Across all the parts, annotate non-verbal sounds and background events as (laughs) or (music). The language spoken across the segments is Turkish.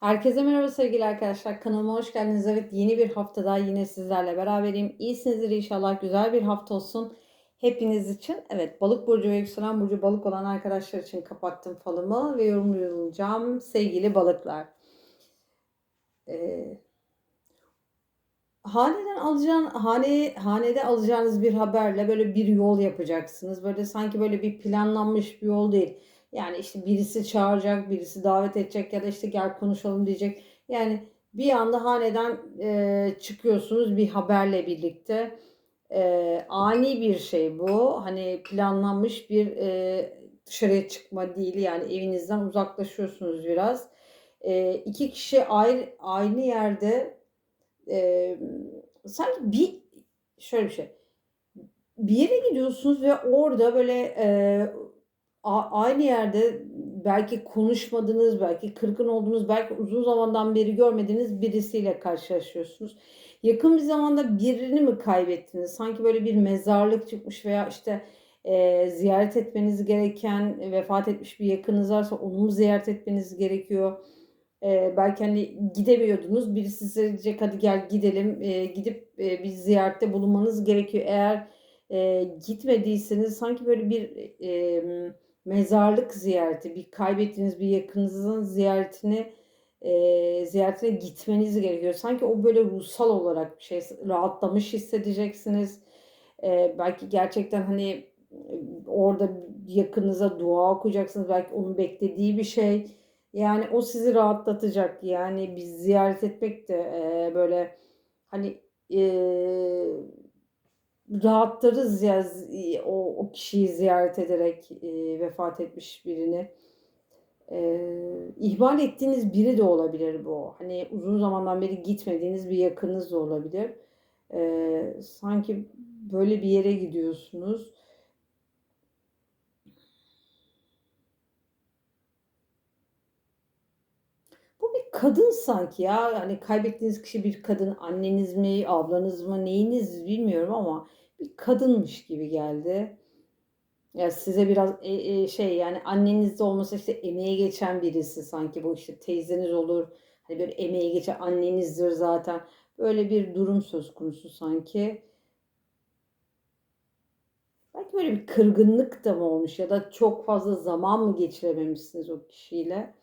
Herkese merhaba sevgili arkadaşlar. Kanalıma hoş geldiniz. Evet yeni bir haftada yine sizlerle beraberim. İyisinizdir inşallah. Güzel bir hafta olsun hepiniz için. Evet balık burcu ve yükselen burcu balık olan arkadaşlar için kapattım falımı ve yorumlayacağım sevgili balıklar. Ee, haneden alacağın hane hanede alacağınız bir haberle böyle bir yol yapacaksınız. Böyle sanki böyle bir planlanmış bir yol değil. Yani işte birisi çağıracak, birisi davet edecek ya da işte gel konuşalım diyecek. Yani bir anda haneden e, çıkıyorsunuz bir haberle birlikte. E, ani bir şey bu. Hani planlanmış bir e, dışarıya çıkma değil. Yani evinizden uzaklaşıyorsunuz biraz. E, iki kişi ayrı, aynı yerde e, sanki bir şöyle bir şey. Bir yere gidiyorsunuz ve orada böyle e, aynı yerde belki konuşmadığınız, belki kırgın olduğunuz, belki uzun zamandan beri görmediğiniz birisiyle karşılaşıyorsunuz. Yakın bir zamanda birini mi kaybettiniz? Sanki böyle bir mezarlık çıkmış veya işte e, ziyaret etmeniz gereken, vefat etmiş bir yakınınız varsa onu mu ziyaret etmeniz gerekiyor? E, belki hani gidemiyordunuz, birisi size diyecek hadi gel gidelim, e, gidip e, bir ziyarette bulunmanız gerekiyor. Eğer e, gitmediyseniz sanki böyle bir e, mezarlık ziyareti, bir kaybettiğiniz bir yakınınızın ziyaretini e, ziyaretine gitmeniz gerekiyor. Sanki o böyle ruhsal olarak bir şey, rahatlamış hissedeceksiniz. E, belki gerçekten hani e, orada yakınıza dua okuyacaksınız. Belki onun beklediği bir şey. Yani o sizi rahatlatacak. Yani biz ziyaret etmek de e, böyle hani e, rahatlarız ya o, o kişiyi ziyaret ederek e, vefat etmiş birini. E, ihmal ettiğiniz biri de olabilir bu. Hani uzun zamandan beri gitmediğiniz bir yakınınız da olabilir. E, sanki böyle bir yere gidiyorsunuz. Bu bir kadın sanki ya. Hani kaybettiğiniz kişi bir kadın. Anneniz mi, ablanız mı, neyiniz bilmiyorum ama bir kadınmış gibi geldi. Ya size biraz e, e, şey yani annenizde olmasa işte emeğe geçen birisi sanki bu işte teyzeniz olur. Hani böyle emeğe geçen annenizdir zaten. Böyle bir durum söz konusu sanki. Belki böyle bir kırgınlık da mı olmuş ya da çok fazla zaman mı geçirememişsiniz o kişiyle?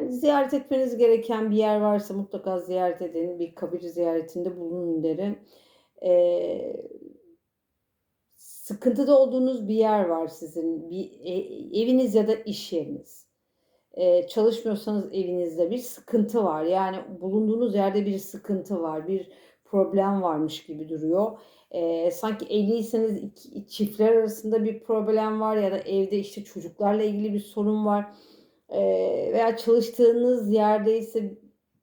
Yani ziyaret etmeniz gereken bir yer varsa mutlaka ziyaret edin. Bir kabir ziyaretinde bulunun derim. Ee, sıkıntıda olduğunuz bir yer var sizin. Bir e, eviniz ya da iş yeriniz. Ee, çalışmıyorsanız evinizde bir sıkıntı var. Yani bulunduğunuz yerde bir sıkıntı var. Bir problem varmış gibi duruyor. Ee, sanki evliyseniz iki, çiftler arasında bir problem var ya da evde işte çocuklarla ilgili bir sorun var veya çalıştığınız yerde ise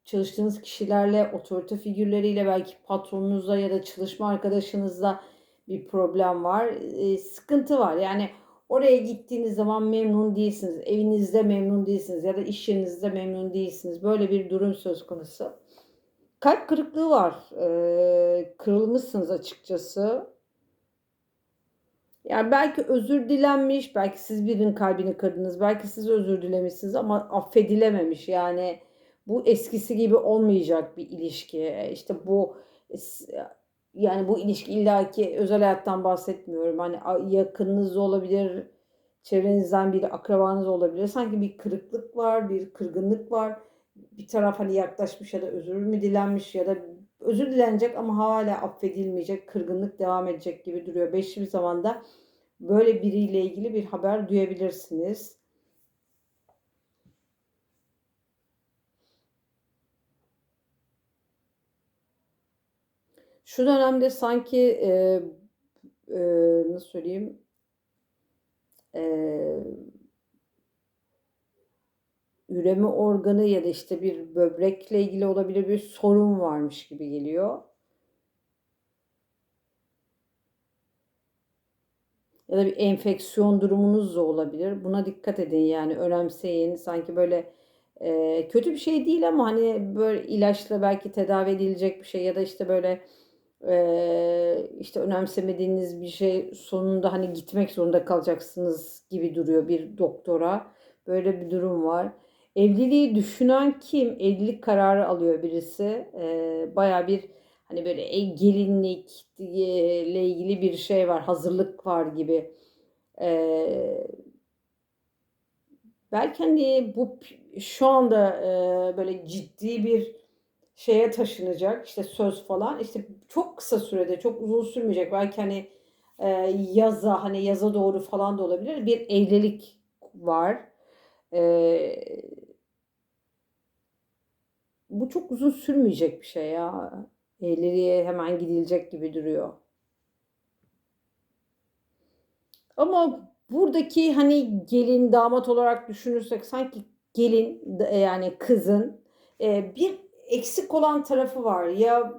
çalıştığınız kişilerle, otorite figürleriyle belki patronunuzla ya da çalışma arkadaşınızla bir problem var. E, sıkıntı var. Yani oraya gittiğiniz zaman memnun değilsiniz. Evinizde memnun değilsiniz ya da iş yerinizde memnun değilsiniz. Böyle bir durum söz konusu. Kalp kırıklığı var. E, kırılmışsınız açıkçası. Yani belki özür dilenmiş, belki siz birinin kalbini kırdınız, belki siz özür dilemişsiniz ama affedilememiş. Yani bu eskisi gibi olmayacak bir ilişki. İşte bu yani bu ilişki illaki özel hayattan bahsetmiyorum. Hani yakınınız olabilir, çevrenizden biri, akrabanız olabilir. Sanki bir kırıklık var, bir kırgınlık var. Bir taraf hani yaklaşmış ya da özür mü dilenmiş ya da özür dilenecek ama hala affedilmeyecek, kırgınlık devam edecek gibi duruyor. Beşli bir zamanda böyle biriyle ilgili bir haber duyabilirsiniz. Şu dönemde sanki e, e, nasıl söyleyeyim e, üreme organı ya da işte bir böbrekle ilgili olabilir bir sorun varmış gibi geliyor. Ya da bir enfeksiyon durumunuz da olabilir. Buna dikkat edin yani önemseyin. Sanki böyle e, kötü bir şey değil ama hani böyle ilaçla belki tedavi edilecek bir şey ya da işte böyle e, işte önemsemediğiniz bir şey sonunda hani gitmek zorunda kalacaksınız gibi duruyor bir doktora. Böyle bir durum var. Evliliği düşünen kim? Evlilik kararı alıyor birisi. Ee, baya bir hani böyle e, gelinlik e, ile ilgili bir şey var. Hazırlık var gibi. Ee, belki hani bu şu anda e, böyle ciddi bir şeye taşınacak. işte söz falan. İşte çok kısa sürede, çok uzun sürmeyecek. Belki hani e, yaza hani yaza doğru falan da olabilir. Bir evlilik var. Ee, bu çok uzun sürmeyecek bir şey ya. Evliliğe hemen gidilecek gibi duruyor. Ama buradaki hani gelin damat olarak düşünürsek sanki gelin yani kızın e, bir eksik olan tarafı var. Ya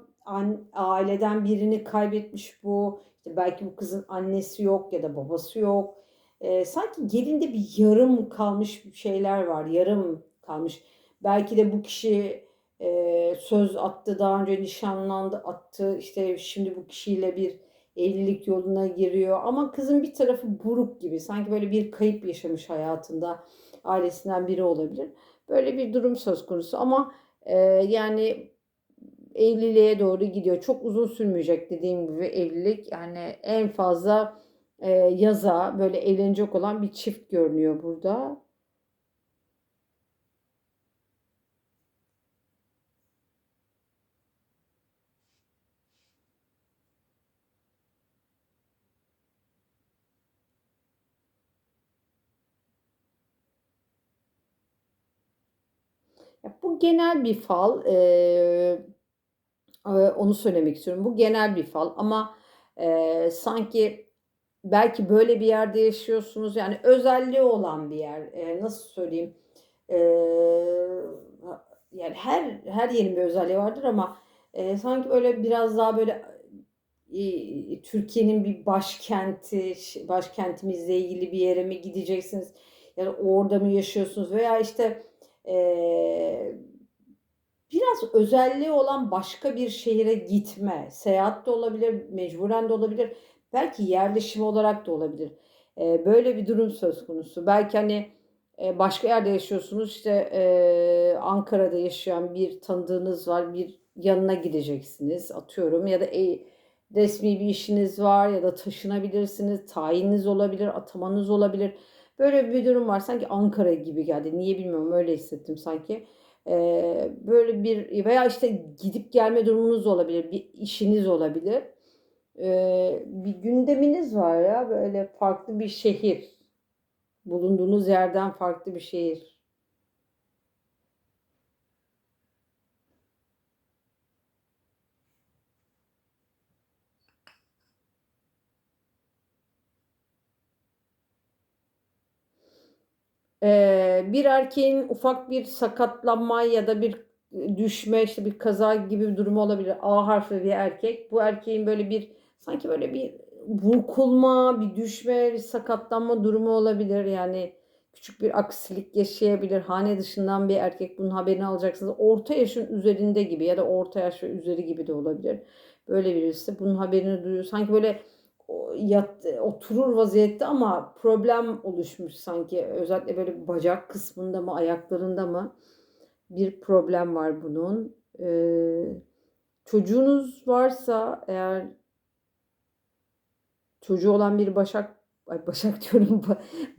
aileden birini kaybetmiş bu. Belki bu kızın annesi yok ya da babası yok. E, sanki gelinde bir yarım kalmış şeyler var. Yarım kalmış. Belki de bu kişi e, söz attı, daha önce nişanlandı, attı. İşte şimdi bu kişiyle bir evlilik yoluna giriyor. Ama kızın bir tarafı buruk gibi. Sanki böyle bir kayıp yaşamış hayatında. Ailesinden biri olabilir. Böyle bir durum söz konusu. Ama e, yani evliliğe doğru gidiyor. Çok uzun sürmeyecek dediğim gibi evlilik. Yani en fazla e, yaza böyle evlenecek olan bir çift görünüyor burada. Bu genel bir fal. Eee, onu söylemek istiyorum. Bu genel bir fal ama eee, sanki belki böyle bir yerde yaşıyorsunuz. Yani özelliği olan bir yer. Eee, nasıl söyleyeyim? Eee, yani her her yerin bir özelliği vardır ama eee, sanki böyle biraz daha böyle e, Türkiye'nin bir başkenti, başkentimizle ilgili bir yere mi gideceksiniz? Yani orada mı yaşıyorsunuz? Veya işte Eee, biraz özelliği olan başka bir şehire gitme, seyahat de olabilir, mecburen de olabilir, belki yerleşim olarak da olabilir. Eee, böyle bir durum söz konusu. Belki, hani, eee, başka yerde yaşıyorsunuz, işte, eee, Ankara'da yaşayan bir tanıdığınız var, bir yanına gideceksiniz, atıyorum ya da, eee, resmî bir işiniz var ya da taşınabilirsiniz, tayininiz olabilir, atamanız olabilir. Böyle bir durum var. Sanki Ankara gibi geldi. Niye bilmiyorum öyle hissettim sanki. Eee, böyle bir veya işte gidip gelme durumunuz olabilir. Bir işiniz olabilir. Eee, bir gündeminiz var ya böyle farklı bir şehir. Bulunduğunuz yerden farklı bir şehir. Eee, bir erkeğin ufak bir sakatlanma ya da bir düşme, işte bir kaza gibi bir durumu olabilir. A harfli bir erkek. Bu erkeğin böyle bir sanki böyle bir burkulma, bir düşme, bir sakatlanma durumu olabilir. Yani küçük bir aksilik yaşayabilir. Hane dışından bir erkek bunun haberini alacaksınız. Orta yaşın üzerinde gibi ya da orta yaş ve üzeri gibi de olabilir. Böyle birisi bunun haberini duyuyor. Sanki böyle yat, oturur vaziyette ama problem oluşmuş sanki. Özellikle böyle bacak kısmında mı ayaklarında mı bir problem var bunun. Ee, çocuğunuz varsa eğer çocuğu olan bir başak ay başak (laughs) diyorum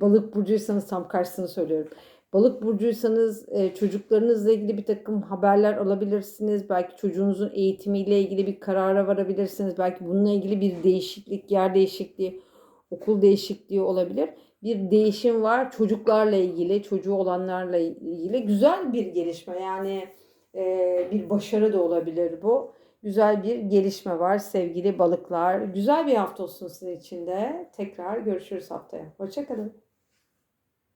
balık burcuysanız tam karşısını söylüyorum. Balık burcuysanız e, çocuklarınızla ilgili bir takım haberler alabilirsiniz. Belki çocuğunuzun eğitimiyle ilgili bir karara varabilirsiniz. Belki bununla ilgili bir değişiklik, yer değişikliği, okul değişikliği olabilir. Bir değişim var çocuklarla ilgili, çocuğu olanlarla ilgili. Güzel bir gelişme yani e, bir başarı da olabilir bu. Güzel bir gelişme var sevgili balıklar. Güzel bir hafta olsun sizin için de. Tekrar görüşürüz haftaya. Hoşçakalın.